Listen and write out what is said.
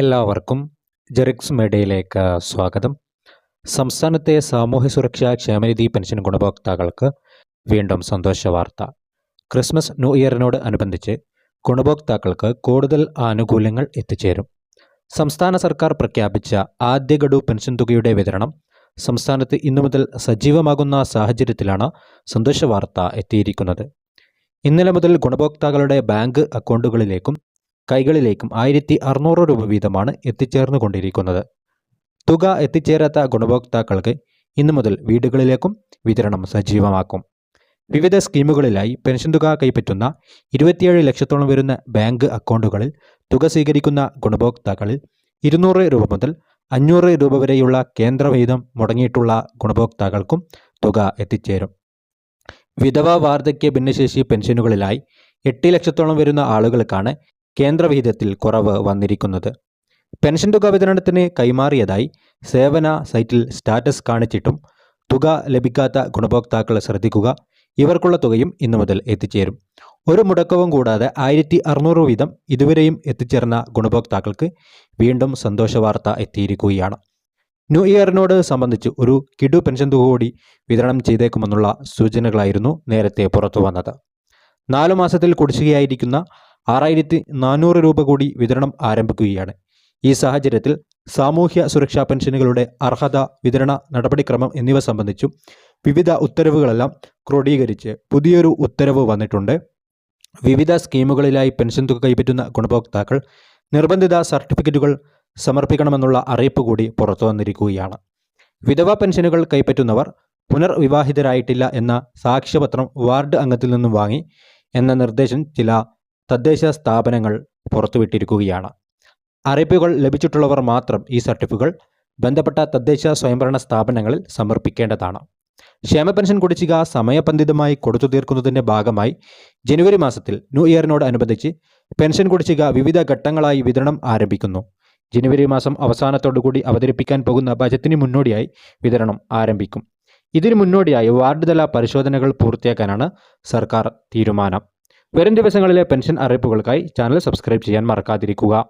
എല്ലാവർക്കും ജെറിക്സ് മീഡിയയിലേക്ക് സ്വാഗതം. സംസ്ഥാനത്തെ സാമൂഹ്യ സുരക്ഷാ ക്ഷേമനിധി പെൻഷൻ ഗുണഭോക്താക്കൾക്ക് വീണ്ടും സന്തോഷ വാർത്ത. ക്രിസ്മസ് ന്യൂ ഇയറിനോട് അനുബന്ധിച്ച് ഗുണഭോക്താക്കൾക്ക് കൂടുതൽ ആനുകൂല്യങ്ങൾ എത്തിച്ചേരും. സംസ്ഥാന സർക്കാർ പ്രഖ്യാപിച്ച ആദ്യ ഗഡു പെൻഷൻ തുകയുടെ വിതരണം സംസ്ഥാനത്ത് ഇന്നു മുതൽ സജീവമാകുന്ന സാഹചര്യത്തിലാണ് സന്തോഷ വാർത്ത എത്തിയിരിക്കുന്നത്. ഇന്നലെ മുതൽ ഗുണഭോക്താക്കളുടെ ബാങ്ക് അക്കൗണ്ടുകളിലേക്കും കൈകളിലേക്കും ആയിരത്തി അറുന്നൂറ് രൂപ വീതമാണ് എത്തിച്ചേർന്നു കൊണ്ടിരിക്കുന്നത് തുക എത്തിച്ചേരാത്ത ഗുണഭോക്താക്കൾക്ക് ഇന്നു മുതൽ വീടുകളിലേക്കും വിതരണം സജീവമാക്കും. വിവിധ സ്കീമുകളിലായി പെൻഷൻ തുക കൈപ്പറ്റുന്ന ഇരുപത്തിയേഴ് ലക്ഷത്തോളം വരുന്ന ബാങ്ക് അക്കൗണ്ടുകളിൽ തുക സ്വീകരിക്കുന്ന ഗുണഭോക്താക്കളിൽ ഇരുന്നൂറ് രൂപ മുതൽ അഞ്ഞൂറ് രൂപ വരെയുള്ള കേന്ദ്രവിഹിതം മുടങ്ങിയിട്ടുള്ള ഗുണഭോക്താക്കൾക്കും തുക എത്തിച്ചേരും. വിധവ വാർദ്ധക്യ ഭിന്നശേഷി പെൻഷനുകളിലായി എട്ട് ലക്ഷത്തോളം വരുന്ന ആളുകൾക്കാണ് കേന്ദ്രവിഹിതത്തിൽ കുറവ് വന്നിരിക്കുന്നത്. പെൻഷൻ തുക വിതരണത്തിന് കൈമാറിയതായി സേവന സൈറ്റിൽ സ്റ്റാറ്റസ് കാണിച്ചിട്ടും തുക ലഭിക്കാത്ത ഗുണഭോക്താക്കൾ ശ്രദ്ധിക്കുക ഇവർക്കുള്ള തുകയും ഇന്നു മുതൽ എത്തിച്ചേരും. ഒരു മുടക്കവും കൂടാതെ ആയിരത്തി അറുന്നൂറ് വീതം ഇതുവരെയും എത്തിച്ചേർന്ന ഗുണഭോക്താക്കൾക്ക് വീണ്ടും സന്തോഷവാർത്ത എത്തിയിരിക്കുകയാണ്. ന്യൂ ഇയറിനോട് സംബന്ധിച്ച് ഒരു കിഡു പെൻഷൻ തുക കൂടി വിതരണം ചെയ്തേക്കുമെന്നുള്ള സൂചനകളായിരുന്നു നേരത്തെ പുറത്തു വന്നത് നാലു മാസത്തിൽ കുടിശ്ശികയായിരിക്കുന്ന ആറായിരത്തി നാനൂറ് രൂപ കൂടി വിതരണം ആരംഭിക്കുകയാണ്. ഈ സാഹചര്യത്തിൽ സാമൂഹ്യ സുരക്ഷാ പെൻഷനുകളുടെ അർഹത വിതരണ നടപടിക്രമം എന്നിവ സംബന്ധിച്ചും വിവിധ ഉത്തരവുകളെല്ലാം ക്രോഡീകരിച്ച് പുതിയൊരു ഉത്തരവ് വന്നിട്ടുണ്ട്. വിവിധ സ്കീമുകളിലായി പെൻഷൻ തുക കൈപ്പറ്റുന്ന ഗുണഭോക്താക്കൾ നിർബന്ധിത സർട്ടിഫിക്കറ്റുകൾ സമർപ്പിക്കണമെന്നുള്ള അറിയിപ്പ് കൂടി പുറത്തു വന്നിരിക്കുകയാണ്. വിധവ പെൻഷനുകൾ കൈപ്പറ്റുന്നവർ പുനർവിവാഹിതരായിട്ടില്ല എന്ന സാക്ഷ്യപത്രം വാർഡ് അംഗത്തിൽ നിന്നും വാങ്ങി എന്ന നിർദ്ദേശം ചില തദ്ദേശ സ്ഥാപനങ്ങൾ പുറത്തുവിട്ടിരിക്കുകയാണ്. അറിയിപ്പുകൾ ലഭിച്ചിട്ടുള്ളവർ മാത്രം ഈ സർട്ടിഫിക്കറ്റുകൾ ബന്ധപ്പെട്ട തദ്ദേശ സ്വയംഭരണ സ്ഥാപനങ്ങളിൽ സമർപ്പിക്കേണ്ടതാണ്. ക്ഷേമ പെൻഷൻ കുടിശ്ശിക സമയബന്ധിതമായി കൊടുത്തു തീർക്കുന്നതിന്റെ ഭാഗമായി ജനുവരി മാസത്തിൽ ന്യൂ ഇയറിനോട് അനുബന്ധിച്ച് പെൻഷൻ കുടിശ്ശിക വിവിധ ഘട്ടങ്ങളായി വിതരണം ആരംഭിക്കുന്നു. ജനുവരി മാസം അവസാനത്തോടുകൂടി അവതരിപ്പിക്കാൻ പോകുന്ന ബജറ്റിന് മുന്നോടിയായി വിതരണം ആരംഭിക്കും. ഇതിനു മുന്നോടിയായി വാർഡ് തല പരിശോധനകൾ പൂർത്തിയാക്കാനാണ് സർക്കാർ തീരുമാനം. വരും ദിവസങ്ങളിലെ പെൻഷൻ അറിയിപ്പുകൾക്കായി ചാനൽ സബ്സ്ക്രൈബ് ചെയ്യാൻ മറക്കാതിരിക്കുക.